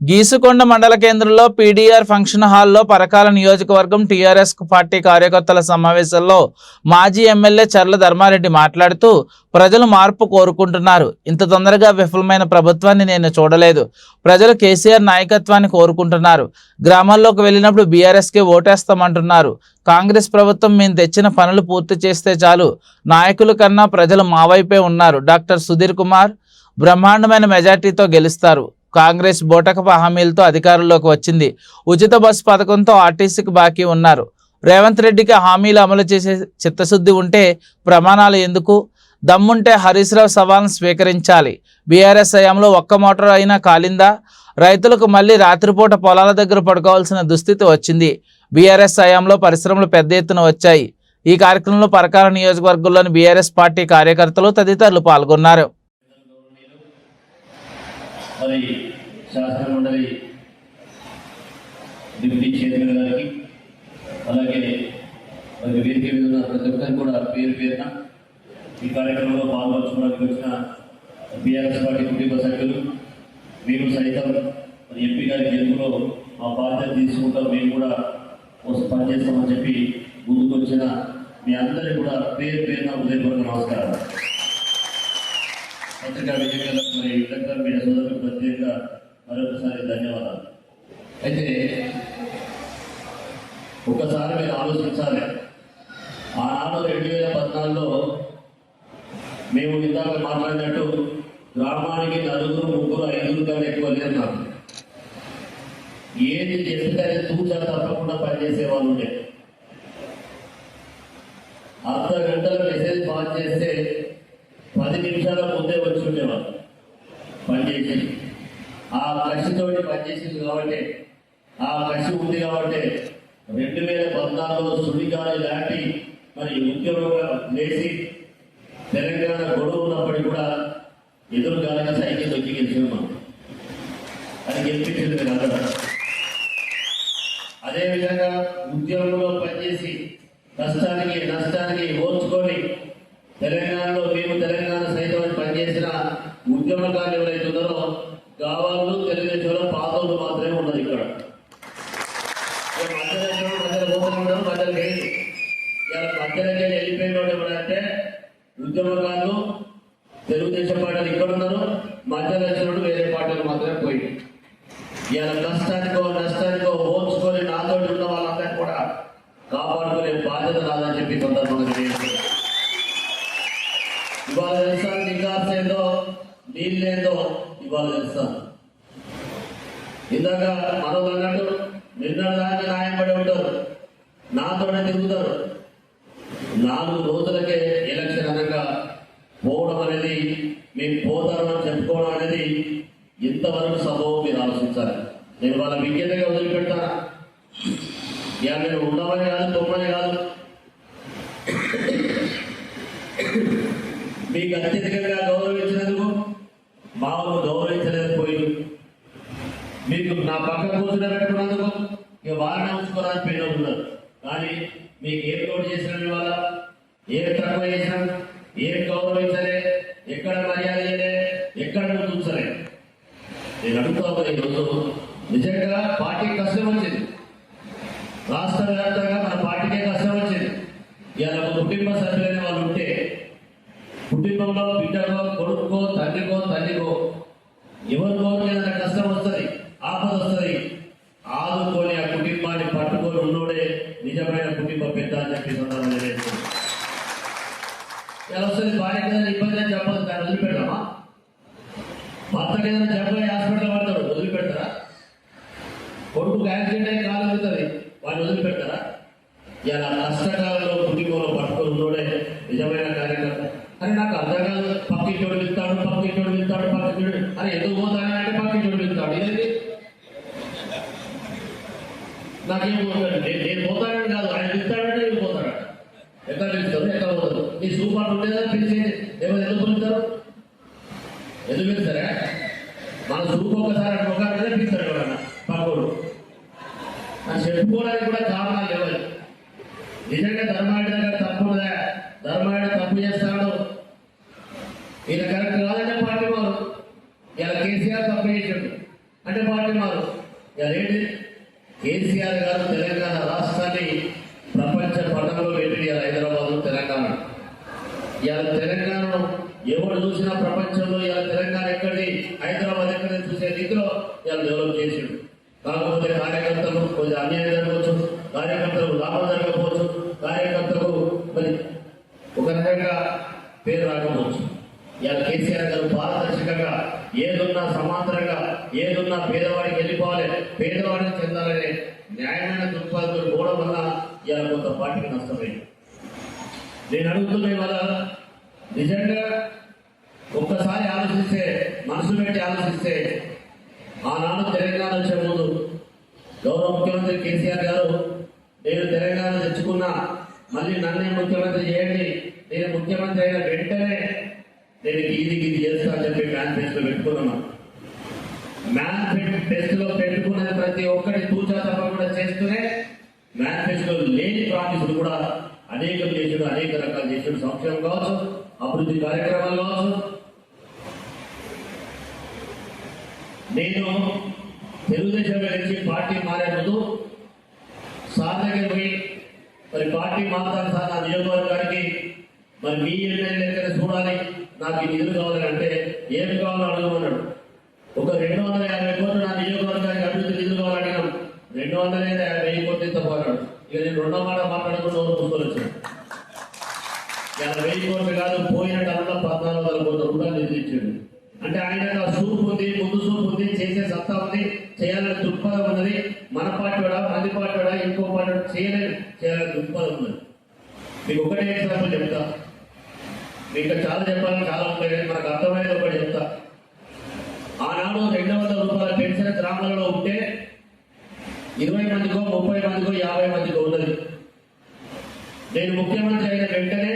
గీసుకొండ మండల కేంద్రంలో PDR function హాల్లో పరకాల నియోజకవర్గం టీఆర్ఎస్ పార్టీ కార్యకర్తల సమావేశంలో మాజీ ఎమ్మెల్యే చర్ల ధర్మారెడ్డి మాట్లాడుతూ ప్రజలు మార్పు కోరుకుంటున్నారు. ఇంత తొందరగా విఫలమైన ప్రభుత్వాన్ని నేను చూడలేదు. ప్రజలు కేసీఆర్ నాయకత్వాన్ని కోరుకుంటున్నారు. గ్రామాల్లోకి వెళ్ళినప్పుడు బీఆర్ఎస్కే ఓటేస్తామంటున్నారు. కాంగ్రెస్ ప్రభుత్వం మేము తెచ్చిన పనులు పూర్తి చేస్తే చాలు. నాయకుల కన్నా ప్రజలు మా వైపే ఉన్నారు. డాక్టర్ సుధీర్ కుమార్ బ్రహ్మాండమైన మెజార్టీతో గెలుస్తారు. కాంగ్రెస్ బోటకపు హామీలతో అధికారంలోకి వచ్చింది. ఉచిత బస్సు పథకంతో ఆర్టీసీకి బాకీ ఉన్నారు. రేవంత్ రెడ్డికి హామీలు అమలు చేసే చిత్తశుద్ధి ఉంటే ప్రమాణాలు ఎందుకు? దమ్ముంటే హరీష్ రావు సవాల్ను స్వీకరించాలి. బీఆర్ఎస్ హయాంలో ఒక్క మోటార్ అయినా కాలిందా? రైతులకు మళ్ళీ రాత్రిపూట పొలాల దగ్గర పడుకోవాల్సిన దుస్థితి వచ్చింది. బీఆర్ఎస్ హయాంలో పరిశ్రమలు పెద్ద ఎత్తున వచ్చాయి. ఈ కార్యక్రమంలో పరకాల నియోజకవర్గంలోని బీఆర్ఎస్ పార్టీ కార్యకర్తలు తదితరులు పాల్గొన్నారు. మరి శాసన మండలి డిప్యూటీ చైర్మన్ గారికి అలాగే మరి వేదిక మీద ఉన్న ప్రతి ఒక్కరికి కూడా పేరు పేరున ఈ కార్యక్రమంలో పాల్పంచుకోవడానికి వచ్చిన బీఆర్ఎస్ పార్టీ కుటుంబ సభ్యులు మీరు సైతం మరి ఎంపీ గారి గెలుపులో మా బాధ్యత తీసుకుంటాం. మేము కూడా వస్తు పనిచేస్తామని చెప్పి ముందుకు వచ్చిన మీ అందరికీ కూడా పేరు పేరున హృదయపూర్వక నమస్కారం పత్రికా విజయవేలకు మరి ఎలక్ట్రానిక్ మీడియా సోదరులకు ప్రత్యేకంగా మరొకసారి ధన్యవాదాలు. అయితే ఒకసారి మీరు ఆలోచించాలి. ఆనాడు రెండు వేల పద్నాలుగులో మేము ఇందాక మాట్లాడినట్టు గ్రామానికి నలుగురు ముగ్గురు ఐదుగురు కానీ ఎక్కువ లేరు ఏది చెప్తే తూచా తప్పకుండా పనిచేసే వాళ్ళు ఉండే. అర్ధ గంటల మెసేజ్ పాస్ చేస్తే పది నిమిషాల ముందే వచ్చి ఉండేవారు పనిచేసి. ఆ కసితోటి పనిచేసింది కాబట్టి ఆ కసి ఉంది కాబట్టి రెండు వేల పద్నాలుగులో సుడిగాలి లాంటి మరి ఉద్యోగంగా లేచి తెలంగాణ గొడవ ఉన్నప్పటికీ కూడా ఎదురుగాలిగా సైకిల్ వచ్చి గెలిచింది అని అది గెలిపించింది కదా. అదేవిధంగా ఉద్యోగంలో పనిచేసి కష్టానికి నష్టానికి ఓర్చుకొని తెలంగాణలో మేము తెలంగాణ సైతం పనిచేసిన ఉద్యమకారులు ఎవరైతే ఉన్నారో గావాళ్ళు తెలుగుదేశంలో పాతలు మాత్రమే ఉన్నారు ఇక్కడ. మధ్యలోకి వెళ్ళిపోయిన ఎవరంటే ఉద్యమకారులు తెలుగుదేశం పార్టీలు ఇక్కడ ఉన్నారు మధ్యలో వచ్చినప్పుడు వేరే పార్టీలు మాత్రమే పోయి. ఇలా కష్టానికో నష్టానికో ఓర్చుకొని నాతో ఉన్న వాళ్ళందరినీ కూడా కాపాడుకునే బాధ్యత రాదని చెప్పి సందర్భంగా ఇవాళ తెలుస్తాను నికాస్ ఏందో? నీళ్ళేందో ఇవాళ తెలుస్తాను ఇందాక మనం అన్నట్టు నిన్న దాకా న్యాయపడి ఉంటారు. నాతోనే తిరుగుతారు. నాలుగు రోజులకే ఎలక్షన్ అనగా పోవడం అనేది మేము పోతారు అని చెప్పుకోవడం అనేది ఇంతవరకు సంభవం మీరు ఆలోచించాలి. నేను వాళ్ళ విజ్ఞతగా వదిలిపెడతానా? ఇక నేను ఉండమని కాదు తొమ్మని కాదు. మీకు అత్యధికంగా గౌరవించినందుకు మామూలు గౌరవించలేకపోయి మీకు నా పక్క కూర్చుని పెట్టుకున్నందుకు ఇక వారిని ఉంచుకోవడానికి పేరు ఉన్నారు. కానీ మీకు ఏం లోటు చేసిన ఇవాళ ఏం తక్కువ చేసినాం ఏం గౌరవించలే ఎక్కడ మర్యాద చేయలే ఎక్కడ చూసలే నేను అడుగుతా ఉన్నా ఈరోజు నిజంగా పార్టీ కష్టం వచ్చింది. రాష్ట్ర వ్యాప్తంగా మన పార్టీకే కష్టం వచ్చింది. ఇవాళ ఒక కుటుంబ సభ్యులు కుటుంబంలో బిడ్డకో కొడుకో తండ్రికో తల్లికో ఎవరికో ఏదైనా కష్టం వస్తుంది ఆపద వస్తుంది ఆదుకొని ఆ కుటుంబాన్ని పట్టుకొని ఉన్నోడే నిజమైన కుటుంబ పెద్ద అని చెప్పి ఎలా వస్తుంది? భార్య ఏదైనా ఇబ్బంది అని చెప్పదు దాన్ని వదిలిపెడతామా భర్తకి ఏదైనా జబ్బు హాస్పిటల్ పడతాడు వదిలిపెడతారా? కొడుకు యాక్సిడెంట్ అయ్యి కాలు వెళ్తుంది వాడిని వదిలిపెడతారా? ఇలా కష్టకాలంలో కుటుంబంలో పట్టుకొని ఉన్నోడే నిజమైన కార్యకర్త. అని నాకు అర్థం కాదు. పక్కి పక్కింటోడు వెళ్తాడు పక్కింటోడు పక్కి పక్కింటోడు అని ఎందుకు పోతానంటే పక్కింటోడు వెళ్తాడు ఇదేంటి నాకేం పోతాడు? నేను నేను పోతానని కాదు. ఆయన ఇస్తాడంటే నేను పోతాడు ఎక్కడ పిలుస్తారు ఎక్కడ పోతారు నీ సూపర్ ఉండేదా పిలిచేది. ఏమైనా ఎందుకు పిలుస్తారు? ఎందుకు పిలుస్తారా? మన సూపు ఒకసారి ఒకసారి పిలుస్తారు ఎవరన్నా. పక్కోడు. చెప్పుకోవడానికి కూడా కారణాలు లేవాలి నిజంగా ధర్మాడి దగ్గర తప్పు ఉన్నదా ధర్మాయుడు తప్పు చేస్తాడు ఈయన కరెక్ట్ కాదంటే పార్టీ వారు ఇలా కేసీఆర్ తప్పు చేసాడు అంటే పార్టీ ఉన్నారు అదేంటి కేసీఆర్ గారు తెలంగాణ రాష్ట్రాన్ని ప్రపంచ పటంలో పెట్టి హైదరాబాద్ తెలంగాణ ఇవాళ తెలంగాణను ఎవరు చూసినా ప్రపంచంలో ఇవాళ తెలంగాణ ఎక్కడి హైదరాబాద్ ఎక్కడ చూసే రీతిలో ఇవాళ డెవలప్ చేసిండు. కాకపోతే కార్యకర్తలు కొంచెం అన్యాయం జరగవచ్చు కార్యకర్తలకు లాభం జరగకపోవచ్చు కార్యకర్తలకు మరి ఒక రకంగా పేరు రాకపోవచ్చు. ఇవాళ కేసీఆర్ గారు పారదర్శకంగా ఏదున్నా సమాంతరంగా ఏదున్నా పేదవాడికి వెళ్ళిపోవాలి పేదవాడికి చెందాలనే న్యాయమైన దృక్పథంతో పోవడం వల్ల ఇవాళ కొంత పార్టీకి నష్టమైంది. నేను అడుగుతున్నా ఇవాళ నిజంగా ఒక్కసారి ఆలోచిస్తే మనసు పెట్టి ఆలోచిస్తే ఆనాడు తెలంగాణ వచ్చే ముందు గౌరవ ముఖ్యమంత్రి కేసీఆర్ గారు నేను తెలంగాణ తెచ్చుకున్నా మళ్ళీ నన్నే ముఖ్యమంత్రి చేయండి నేను ముఖ్యమంత్రి అయిన వెంటనే నేను ఇది ఇది చేస్తా అని చెప్పి మేనిఫెస్టో పెట్టుకున్నాను. మేనిఫెస్టోలో పెట్టుకున్న ప్రతి ఒక్కటి తూచా తప్పకుండా చేస్తూనే మేనిఫెస్టో లేని ప్రామిసులు కూడా అనేకం చేసాడు అనేక రకాలు చేసాడు సంక్షేమం కావచ్చు అభివృద్ధి కార్యక్రమాలు కావచ్చు. నేను తెలుగుదేశం నుంచి పార్టీ మారే ముందు సార్ పోయి మరి పార్టీ మారుతాను సార్ నా నియోజకవర్గానికి మరి మీ ఎమ్మెల్యే చూడాలి. నాకు ఈ నిధులు కావాలని అంటే ఏం కావాలో అడగమన్నాడు. ఒక రెండు వందల యాభై కోట్లు నా నియోజకవర్గానికి అభివృద్ధి నిధులు కావాలడినాం రెండు వందల వెయ్యి కోట్లు ఇస్తా పోరాడు ఇక నేను రెండో మాట మాట్లాడకుండా ఎవరు కూర్చొని వచ్చాను వెయ్యి కోట్లు కాదు పోయిన టర్మ్లో పద్నాలుగు వందల కోట్ల రూపాయలు నిధులు అంటే ఆయన సూపు ఉంది ముందు సూపు ఉంది చేసే సత్తా ఉంది చేయాలని దృక్పథం ఉన్నది. మన పాటోడా మంది పాటోడా ఇంకో పార్టీ చేయలేని చేయాలని దృక్పథం ఉన్నది. మీకు ఒకటే ఎగ్జాంపుల్ చెప్తా. మీకు చాలా చెప్పాలని చాలా ఉంటాయి కానీ మనకు అర్థమయ్యేది ఒకటి చెప్తా. ఆనాడు రెండు వందల రూపాయల పెన్షన్ గ్రామాలలో ఉంటే ఇరవై మందికో ముప్పై మందికో యాభై మందికో ఉన్నది. నేను ముఖ్యమంత్రి అయిన వెంటనే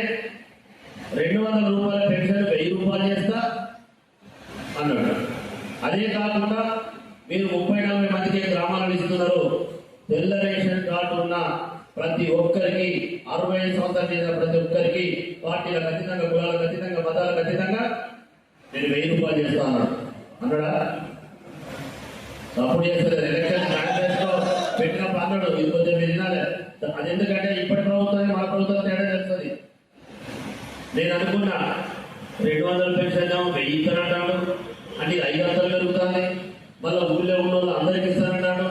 రెండు వందల రూపాయల పెన్షన్ వెయ్యి రూపాయలు చేస్తా అన్నాడు. అదే కాకుండా మీరు ముప్పై నలభై మందికి గ్రామాలను ఇస్తున్నారు తెల్ల రేషన్ కార్డు ఉన్న ప్రతి ఒక్కరికి అరవై ఐదు సంవత్సరాలు చేసిన ప్రతి ఒక్కరికి పార్టీలకు ఖచ్చితంగా కులాలకు ఖచ్చితంగా మతాలకు ఖచ్చితంగా నేను వెయ్యి రూపాయలు చేస్తా అన్నాడు. అన్నాడా? తప్పుడు చేస్తారు? ఎలక్షన్ అన్నాడు ఇది కొంచెం మీరు వినాలి. అది ఎందుకంటే ఇప్పటి ప్రభుత్వానికి మన ప్రభుత్వం తేడా తెలుస్తుంది నేను అనుకున్నా రెండు వందలు పెంచేద్దాం వెయ్యి ఇస్తానంటాడు అంటే ఐదు వందలు పెరుగుతుంది మళ్ళీ ఊళ్ళో ఉన్న వాళ్ళు అందరికి ఇస్తానంటాడు